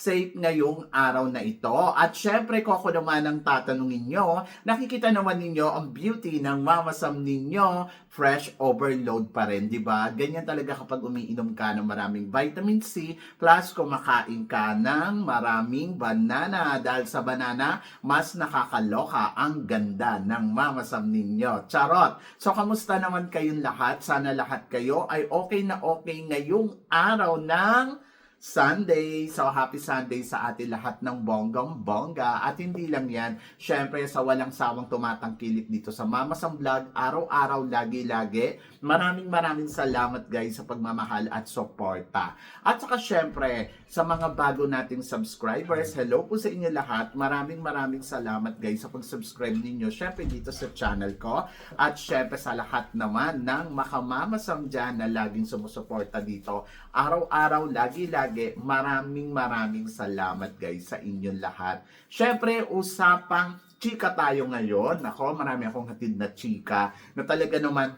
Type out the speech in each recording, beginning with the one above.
safe ngayong araw na ito. At syempre ko ako naman ang tatanungin nyo, nakikita naman ninyo ang beauty ng Mama Sam ninyo, fresh overload pa rin, di ba? Ganyan talaga kapag umiinom ka ng maraming vitamin C, plus kumakain ka ng maraming banana. Dahil sa banana, mas nakakaloka ang ganda ng Mama Sam ninyo. Charot! So, kamusta naman kayong lahat? Sana lahat kayo ay okay na okay ngayong araw ng Sunday. So, happy Sunday sa atin lahat ng bonggang bongga. At hindi lang yan, syempre sa walang sawang tumatangkilik dito sa Mama Sam Vlog, araw-araw, lagi-lagi. Maraming maraming salamat guys sa pagmamahal at suporta. At saka syempre, sa mga bago nating subscribers, hello po sa inyo lahat. Maraming maraming salamat guys sa pag-subscribe ninyo. Syempre dito sa channel ko. At syempre sa lahat naman ng makamamasam dyan na laging sumusuporta dito. Araw-araw, lagi-lagi, maraming maraming salamat guys sa inyong lahat. Syempre, usapang chika tayo ngayon. Ako, marami akong hatid na chika na talaga naman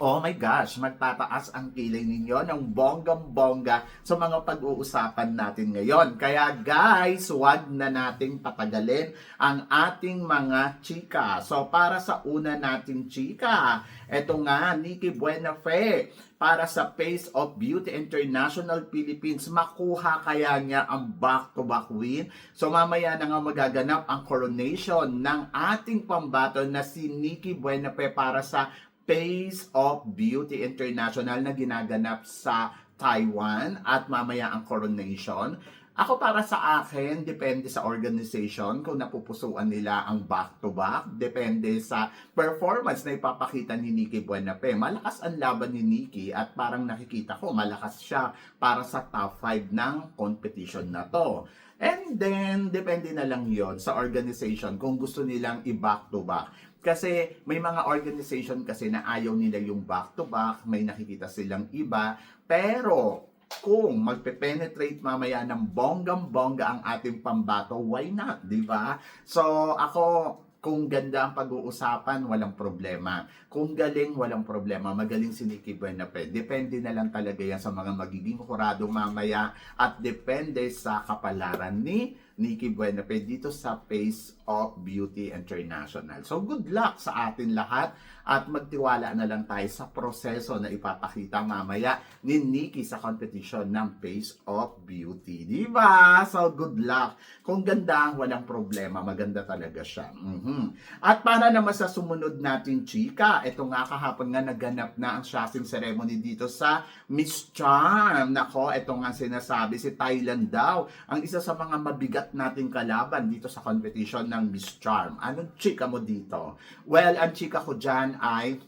Oh my gosh, magtataas ang kilay ninyo ng bonggang-bongga sa mga pag-uusapan natin ngayon. Kaya guys, wag na nating patagalin ang ating mga chika. So para sa una nating chika, eto nga, Nikki Buenafe, para sa Face of Beauty International Philippines, makuha kaya niya ang back-to-back win. So mamaya na nga magaganap ang coronation ng ating pambato na si Nikki Buenafe para sa Face of Beauty International na ginaganap sa Taiwan at mamaya ang coronation. Ako para sa akin, depende sa organization kung napupusuan nila ang back-to-back. Depende sa performance na ipapakita ni Nikki Buenape. Malakas ang laban ni Nikki at parang nakikita ko malakas siya para sa top 5 ng competition na to. And then, depende na lang yon sa organization kung gusto nilang i-back-to-back. Kasi may mga organization kasi na ayaw nila yung back-to-back, may nakikita silang iba. Pero kung magpe-penetrate mamaya ng bonggang-bongga ang ating pambato, why not, di ba? So, ako, kung ganda ang pag-uusapan, walang problema. Kung galing, walang problema. Magaling si Nikki Buenape. Depende na lang talaga yan sa mga magiging kurado mamaya at depende sa kapalaran ni Nikki Buenape dito sa Face of Beauty International. So good luck sa atin lahat at magtiwala na lang tayo sa proseso na ipapakita mamaya ni Nikki sa competition ng Face of Beauty. Di ba? So good luck. Kung ganda, walang problema. Maganda talaga siya. Mhm. At para naman sa sumunod natin, chika, ito nga kahapon nga naganap na ang shopping ceremony dito sa Miss Charm. Nako, ito nga sinasabi si Thailand daw. Ang isa sa mga mabigat nating kalaban dito sa competition ng Miss Charm. Anong chika mo dito? Well, ang chika ko dyan ay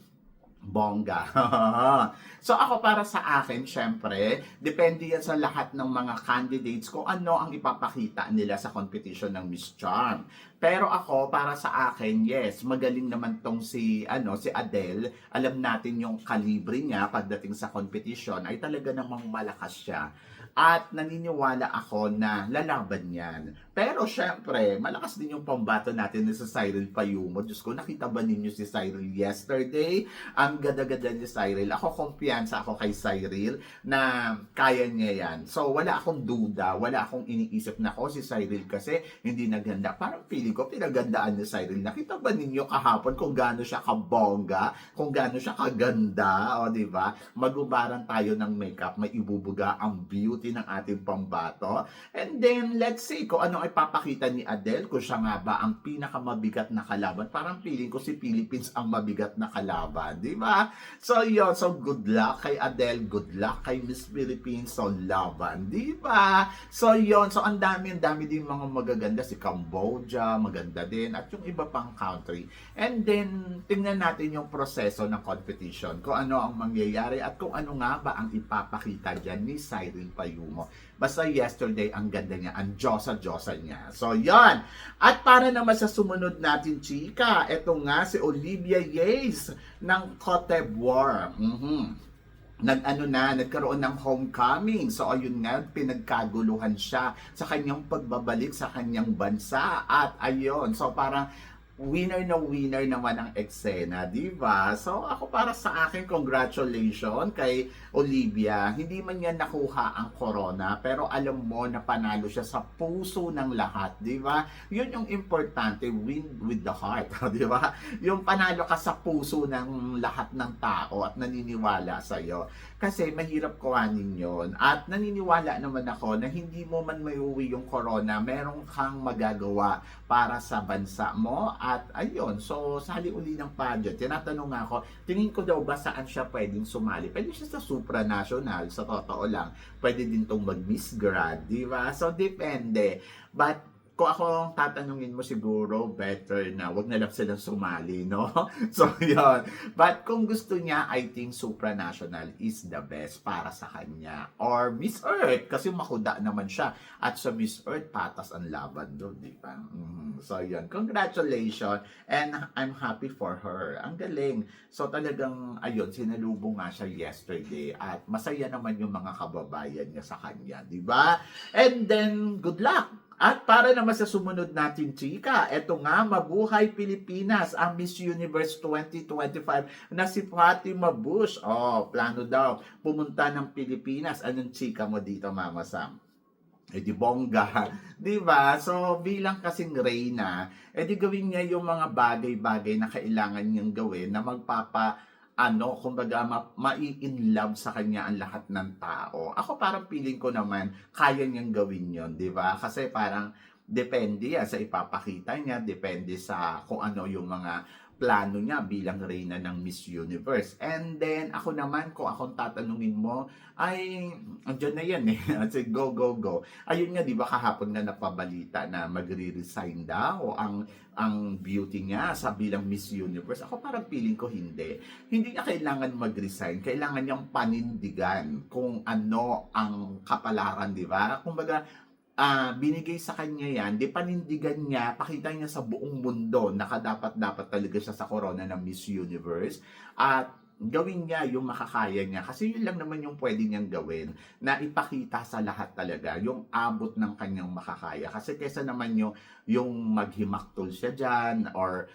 bongga. so ako para sa akin, syempre, depende yan sa lahat ng mga candidates kung ano ang ipapakita nila sa competition ng Miss Charm. Pero ako, para sa akin, yes, magaling naman tong si, ano, si Adele. Alam natin yung kalibre niya pagdating sa competition ay talaga namang malakas siya. At naniniwala ako na lalaban yan. Pero syempre, malakas din yung pambato natin si Cyril Payumo. Diyos ko, nakita ba ninyo si Cyril yesterday? Ang gada-gada ni Cyril. Ako, kumpiyansa ako kay Cyril na kaya niya yan. So, wala akong duda. Wala akong iniisip na ako si Cyril kasi hindi naganda. Parang feeling ko, pinagandaan ni Cyril. Nakita ba ninyo kahapon kung gaano siya kabongga? Kung gaano siya kaganda? O, di ba? Magubaran tayo ng makeup. May ibubuga ang beauty ng ating pambato. And then, let's see kung ano ay papakita ni Adele. Kung siya nga ba ang pinakamabigat na kalaban. Parang feeling ko si Philippines ang mabigat na kalaban. Di ba? So, yun. So, good luck kay Adele. Good luck kay Miss Philippines. So, laban. Di ba? So, yun. So, ang dami, ang dami din mga magaganda. Si Cambodia, maganda din. At yung iba pang country. And then, tingnan natin yung proseso ng competition. Kung ano ang mangyayari at kung ano nga ba ang ipapakita dyan ni Cyril Payumo. Tayo mo. Basta yesterday, ang ganda niya, ang Diyosa-Diyosa niya. So, yon At para naman sa sumunod natin, chika, eto nga si Olivia Yates ng Cote d'Ivoire. Mhm nag-ano na, nagkaroon ng homecoming. So ayun nga, pinagkaguluhan siya sa kanyang pagbabalik sa kanyang bansa. At ayun, so parang winner na winner naman ang eksena, di ba? So ako para sa akin, congratulations kay Olivia. Hindi man niya nakuha ang corona, pero alam mo na panalo siya sa puso ng lahat, di ba? Yun yung importante, win with the heart, di ba? Yung panalo ka sa puso ng lahat ng tao at naniniwala sa iyo. Kasi mahirap kuhanin yon At naniniwala naman ako na hindi mo man may uwi yung corona, meron kang magagawa para sa bansa mo. At ayun, so sali uli ng pageant. Tinatanong nga ako, tingin ko daw ba saan siya pwedeng sumali? Pwede siya sa supranational, sa totoo lang. Pwede din tong mag-miss grad, di ba? So depende. But kung ako ang tatanungin mo siguro, better na wag na lang silang sumali, no? So, yun. But kung gusto niya, I think supranational is the best para sa kanya. Or Miss Earth, kasi makuda naman siya. At sa Miss Earth, patas ang laban doon, di ba? Mhm. So, yun. Congratulations. And I'm happy for her. Ang galing. So, talagang, ayun, sinalubong nga siya yesterday. At masaya naman yung mga kababayan niya sa kanya, di ba? And then, good luck! At para naman sa sumunod natin, chika, eto nga, Mabuhay Pilipinas, ang Miss Universe 2025 na si Fatima Bush. Oh, plano daw, pumunta ng Pilipinas. Anong chika mo dito, Mama Sam? Eh di bongga, di ba? So bilang kasing reyna, eh di gawin niya yung mga bagay-bagay na kailangan niyang gawin na magpapa ano, kumbaga, ma- mai-in love sa kanya ang lahat ng tao. Ako parang feeling ko naman, kaya niyang gawin yon di ba? Kasi parang, depende yan sa ipapakita niya, depende sa kung ano yung mga plano niya bilang reyna ng Miss Universe. And then, ako naman, kung akong tatanungin mo, ay, andyan na yan eh. Kasi go, go, go. Ayun nga, di ba kahapon na napabalita na magre-resign daw ang ang beauty niya sa bilang Miss Universe. Ako parang feeling ko hindi. Hindi niya kailangan mag-resign. Kailangan niyang panindigan kung ano ang kapalaran, di ba? Kumbaga, ah binigay sa kanya yan, di panindigan niya, pakita niya sa buong mundo na dapat-dapat talaga siya sa corona ng Miss Universe. At gawin niya yung makakaya niya. Kasi yun lang naman yung pwede niyang gawin na ipakita sa lahat talaga yung abot ng kanyang makakaya. Kasi kesa naman yung, yung maghimaktol siya dyan or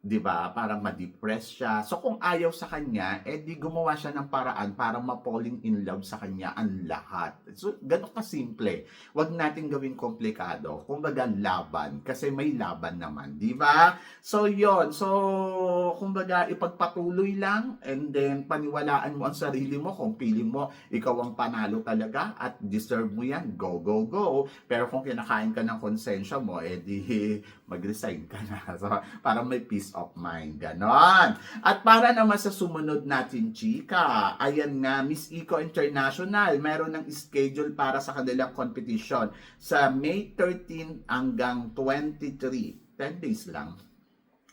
'di ba? Parang ma-depress siya. So kung ayaw sa kanya, eh di gumawa siya ng paraan para ma-falling in love sa kanya ang lahat. So ganun ka simple. Huwag natin gawing komplikado. Kumbaga laban kasi may laban naman, 'di ba? So 'yon. So kumbaga ipagpatuloy lang and then paniwalaan mo ang sarili mo kung feeling mo ikaw ang panalo talaga at deserve mo 'yan. Go go go. Pero kung kinakain ka ng konsensya mo, eh di mag-resign ka na. So, para may peace of mind. Ganon. At para naman sa sumunod natin, chika, ayan nga, Miss Eco International, meron ng schedule para sa kanilang competition sa May 13 hanggang 23. 10 days lang.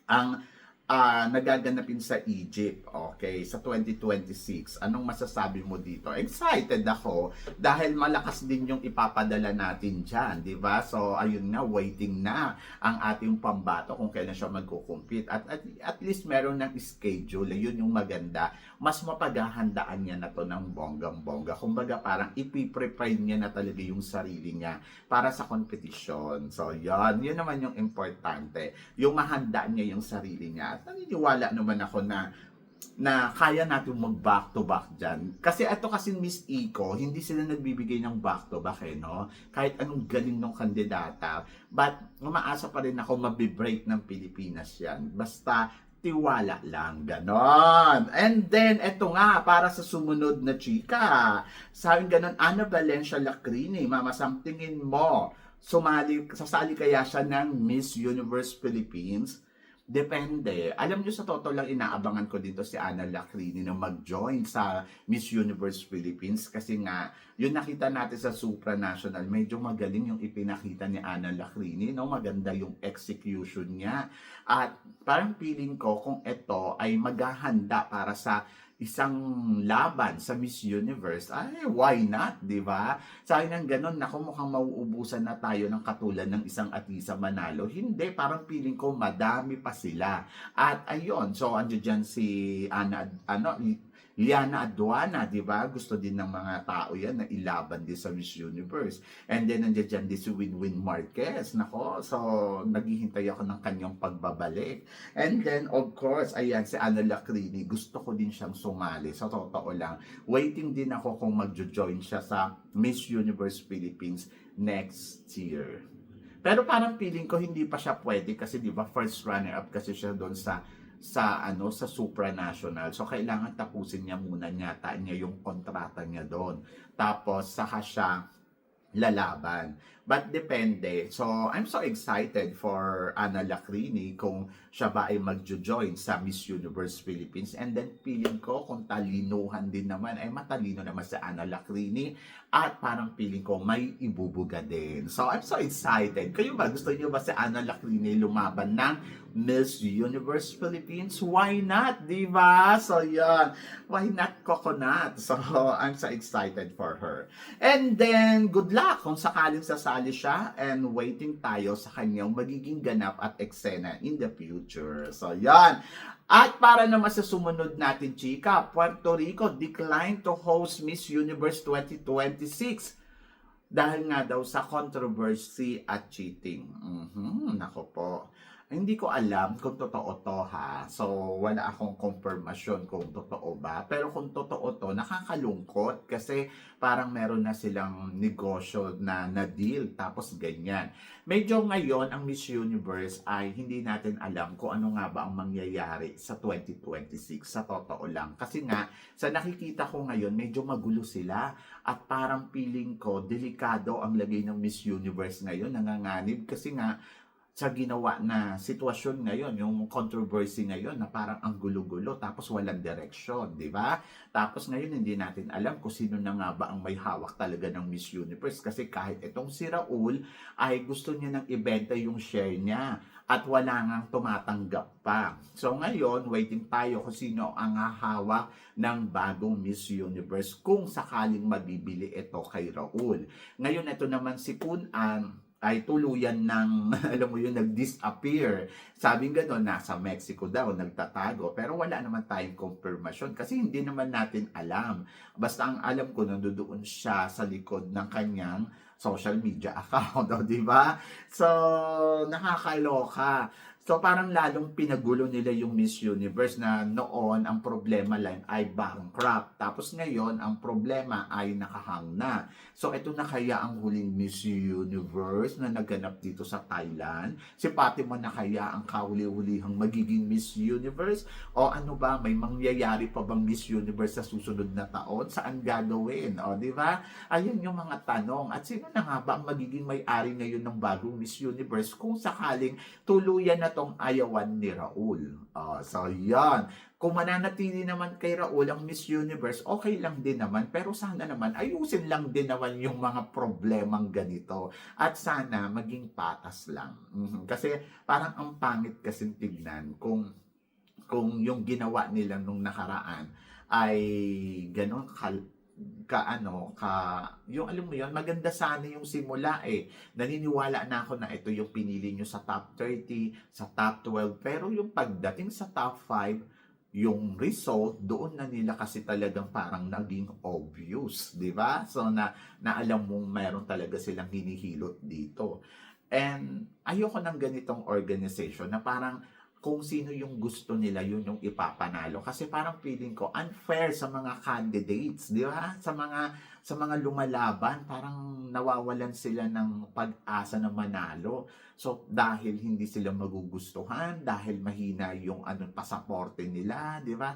Ang ah nagaganapin sa Egypt, okay, sa 2026. Anong masasabi mo dito? Excited ako dahil malakas din yung ipapadala natin dyan, di ba? So, ayun nga, waiting na ang ating pambato kung kailan siya magkukumpit. At, at, at least meron ng schedule, yun yung maganda. Mas mapaghahandaan niya na to ng bonggang-bongga. Kumbaga, parang ipiprepare niya na talaga yung sarili niya para sa competition. So, yan. Yun naman yung importante. Yung mahanda niya yung sarili niya. At naniniwala naman ako na na kaya natin mag back to back dyan. Kasi ito kasi Miss Eco, hindi sila nagbibigay ng back to back eh, no? Kahit anong galing ng kandidata. But, umaasa pa rin ako mabibreak ng Pilipinas yan. Basta, tiwala lang, ganon. And then, eto nga, para sa sumunod na chika. Sabi ganon, Ana Valencia Lacrini, mama, tingin mo, sumali, sasali kaya siya ng Miss Universe Philippines? Depende. Alam nyo sa totoo lang, inaabangan ko dito si Ana Lacrini na mag-join sa Miss Universe Philippines kasi nga, yun nakita natin sa supranational, medyo magaling yung ipinakita ni Ana Lacrini, no? maganda yung execution niya. At parang feeling ko kung ito ay maghahanda para sa isang laban sa Miss Universe, ay, why not, di ba? Sa akin ng ganun, naku, mukhang mauubusan na tayo ng katulad ng isang Atisa Manalo. Hindi, parang feeling ko madami pa sila. At ayun, so andyan dyan si Ana, ano, Liana Aduana, di ba? Gusto din ng mga tao yan na ilaban din sa Miss Universe. And then, nandiyan dyan din si Winwin Marquez. Nako, so, naghihintay ako ng kanyang pagbabalik. And then, of course, ayan, si Ana Lacrini, gusto ko din siyang sumali. Sa totoo lang, waiting din ako kung magjo-join siya sa Miss Universe Philippines next year. Pero parang feeling ko hindi pa siya pwede kasi 'di ba first runner up kasi siya doon sa sa ano sa supranational. So kailangan tapusin niya muna yata niya yung kontrata niya doon. Tapos saka siya lalaban. But depende. So, I'm so excited for Ana Lacrini kung siya ba ay magjo-join sa Miss Universe Philippines. And then, feeling ko kung talinuhan din naman, ay matalino naman si Ana Lacrini. At parang feeling ko may ibubuga din. So, I'm so excited. Kayo ba? Gusto niyo ba si Ana Lacrini lumaban ng Miss Universe Philippines? Why not? Di ba? So, yan. Why not coconut? So, I'm so excited for her. And then, good luck kung sakaling sasali siya and waiting tayo sa kanyang magiging ganap at eksena in the future. So, yan. At para naman sa sumunod natin, chika, Puerto Rico declined to host Miss Universe 2026 dahil nga daw sa controversy at cheating. Mhm, nako po. Hindi ko alam kung totoo to ha. So, wala akong confirmation kung totoo ba. Pero kung totoo to, nakakalungkot kasi parang meron na silang negosyo na na-deal tapos ganyan. Medyo ngayon, ang Miss Universe ay hindi natin alam kung ano nga ba ang mangyayari sa 2026 sa totoo lang. Kasi nga, sa nakikita ko ngayon, medyo magulo sila at parang feeling ko, delikado ang lagay ng Miss Universe ngayon, nanganganib kasi nga, sa ginawa na sitwasyon ngayon, yung controversy ngayon na parang ang gulo-gulo tapos walang direction, di ba? Tapos ngayon hindi natin alam kung sino na nga ba ang may hawak talaga ng Miss Universe kasi kahit itong si Raul ay gusto niya nang ibenta yung share niya at wala nang tumatanggap pa. So ngayon, waiting tayo kung sino ang hahawak ng bagong Miss Universe kung sakaling mabibili ito kay Raul. Ngayon, ito naman si Kun An, ay tuluyan ng, alam mo yun, nag-disappear. Sabing gano'n, nasa Mexico daw, nagtatago. Pero wala naman tayong confirmation kasi hindi naman natin alam. Basta ang alam ko, nandoon siya sa likod ng kanyang social media account, di ba? So, nakakaloka. So parang lalong pinagulo nila yung Miss Universe na noon ang problema lang ay bankrupt. Tapos ngayon ang problema ay nakahang na. So ito na kaya ang huling Miss Universe na naganap dito sa Thailand? Si Fatima na kaya ang kahuli-hulihang magiging Miss Universe? O ano ba, may mangyayari pa bang Miss Universe sa susunod na taon? Saan gagawin? O di ba? Ayun yung mga tanong. At sino na nga ba ang magiging may-ari ngayon ng bagong Miss Universe kung sakaling tuluyan na tong ayawan ni Raul. Ah, so, yan. Kung mananatili naman kay Raul ang Miss Universe, okay lang din naman. Pero sana naman, ayusin lang din naman yung mga problemang ganito. At sana maging patas lang. Mhm. Kasi parang ang pangit kasi tignan kung kung yung ginawa nila nung nakaraan ay ganon kal ka ano ka yung alam mo yon maganda sana yung simula eh. Naniniwala na ako na ito yung pinili nyo sa top 30 sa top 12 pero yung pagdating sa top 5 yung result doon na nila kasi talagang parang naging obvious di ba? So na na alam mong meron talaga silang hinihilot dito. And ayoko ng ganitong organization na parang kung sino yung gusto nila, yun yung ipapanalo. Kasi parang feeling ko unfair sa mga candidates, di ba? Sa mga sa mga lumalaban, parang nawawalan sila ng pag-asa na manalo. So dahil hindi sila magugustuhan, dahil mahina yung ano pasaporte nila, di ba?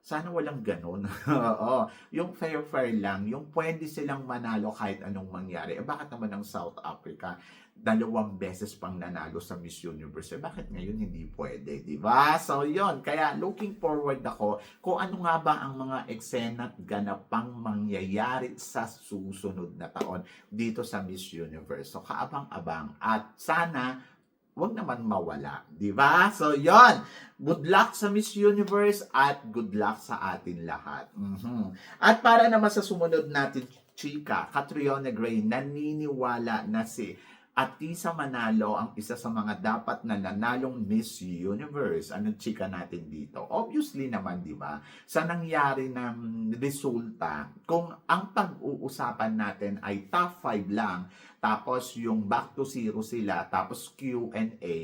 Sana walang ganun. Oo. Yung fair-fair lang, yung pwede silang manalo kahit anong mangyari. Eh, bakit naman ang South Africa, dalawang beses pang nanalo sa Miss Universe. Eh, bakit ngayon hindi pwede, di ba? So, yon Kaya, looking forward ako kung ano nga ba ang mga eksena at ganapang mangyayari sa susunod na taon dito sa Miss Universe. So, kaabang-abang. At sana, wag naman mawala, di ba? So, yon Good luck sa Miss Universe at good luck sa atin lahat. Mhm. At para naman sa sumunod natin, chika, Catriona Gray, naniniwala na si Atisa Manalo ang isa sa mga dapat na nanalong Miss Universe. Anong chika natin dito? Obviously naman, di ba? Sa nangyari ng resulta, kung ang pag-uusapan natin ay top 5 lang, tapos yung back to zero sila, tapos Q&A,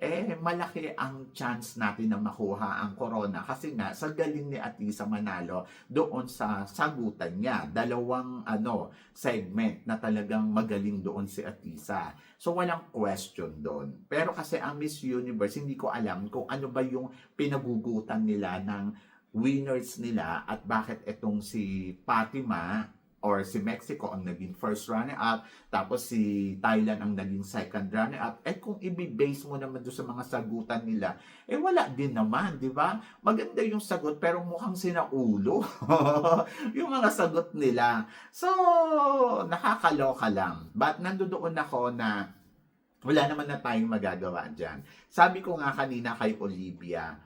eh malaki ang chance natin na makuha ang corona. Kasi nga sa galing ni Atisa Manalo doon sa sagutan niya dalawang ano segment na talagang magaling doon si Atisa. So walang question doon. Pero kasi ang Miss Universe hindi ko alam kung ano ba yung pinagugutan nila ng winners nila at bakit itong si Fatima or si Mexico ang naging first runner-up, tapos si Thailand ang naging second runner-up. Eh kung i-base mo naman doon sa mga sagutan nila, eh wala din naman, di ba? Maganda yung sagot pero mukhang sinaulo yung mga sagot nila. So, nakakaloka lang. But nandoon ako na wala naman na tayong magagawa dyan. Sabi ko nga kanina kay Olivia,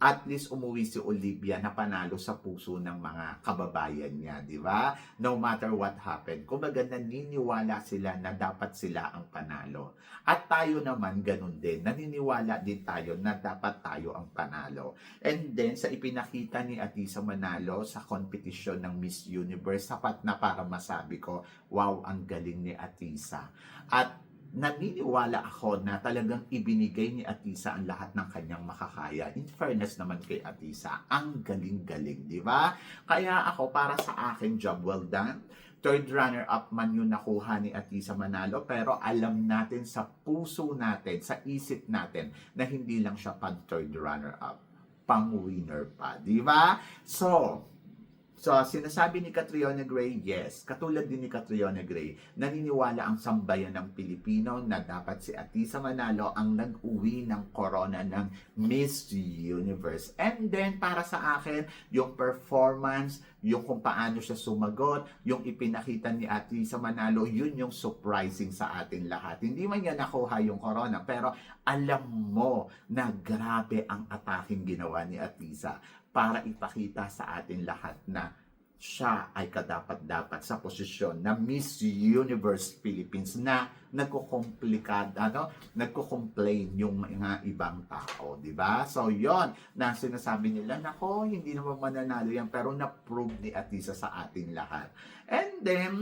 at least umuwi si Olivia na panalo sa puso ng mga kababayan niya, di ba? No matter what happened. Kumbaga naniniwala sila na dapat sila ang panalo. At tayo naman ganun din. Naniniwala din tayo na dapat tayo ang panalo. And then sa ipinakita ni Atisa Manalo sa kompetisyon ng Miss Universe, sapat na para masabi ko, wow, ang galing ni Atisa. At naniniwala ako na talagang ibinigay ni Atisa ang lahat ng kanyang makakaya. In fairness naman kay Atisa, ang galing-galing, di ba? Kaya ako, para sa akin, job well done. Third runner-up man yung nakuha ni Atisa Manalo, pero alam natin sa puso natin, sa isip natin, na hindi lang siya pang third runner-up, pang winner pa, di ba? So, So, sinasabi ni Catriona Gray, yes, katulad din ni Catriona Gray, naniniwala ang sambayan ng Pilipino na dapat si Atisa Manalo ang nag-uwi ng corona ng Miss Universe. And then, para sa akin, yung performance, yung kung paano siya sumagot, yung ipinakita ni Atisa Manalo, yun yung surprising sa atin lahat. Hindi man niya nakuha yung corona, pero alam mo na grabe ang ataking ginawa ni Atisa para ipakita sa atin lahat na siya ay kadapat-dapat sa posisyon na Miss Universe Philippines na nagkukomplikad, ano, nagko-complain yung mga ibang tao, di ba? So, yon na sinasabi nila, nako, hindi naman mananalo yan, pero na-prove ni Atisa sa atin lahat. And then,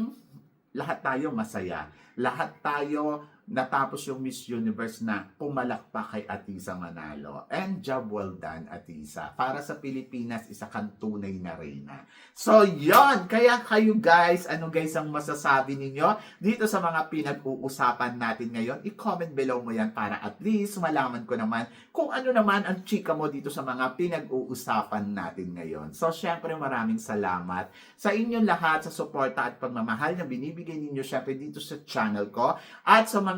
lahat tayo masaya. Lahat tayo natapos yung Miss Universe na pumalakpak kay Atisa Manalo. And job well done, Atisa. Para sa Pilipinas, isa kang tunay na reyna. So, yon Kaya kayo guys, ano guys ang masasabi ninyo dito sa mga pinag-uusapan natin ngayon? I-comment below mo yan para at least malaman ko naman kung ano naman ang chika mo dito sa mga pinag-uusapan natin ngayon. So, syempre maraming salamat sa inyong lahat sa suporta at pagmamahal na binibigay ninyo syempre dito sa channel ko at sa mga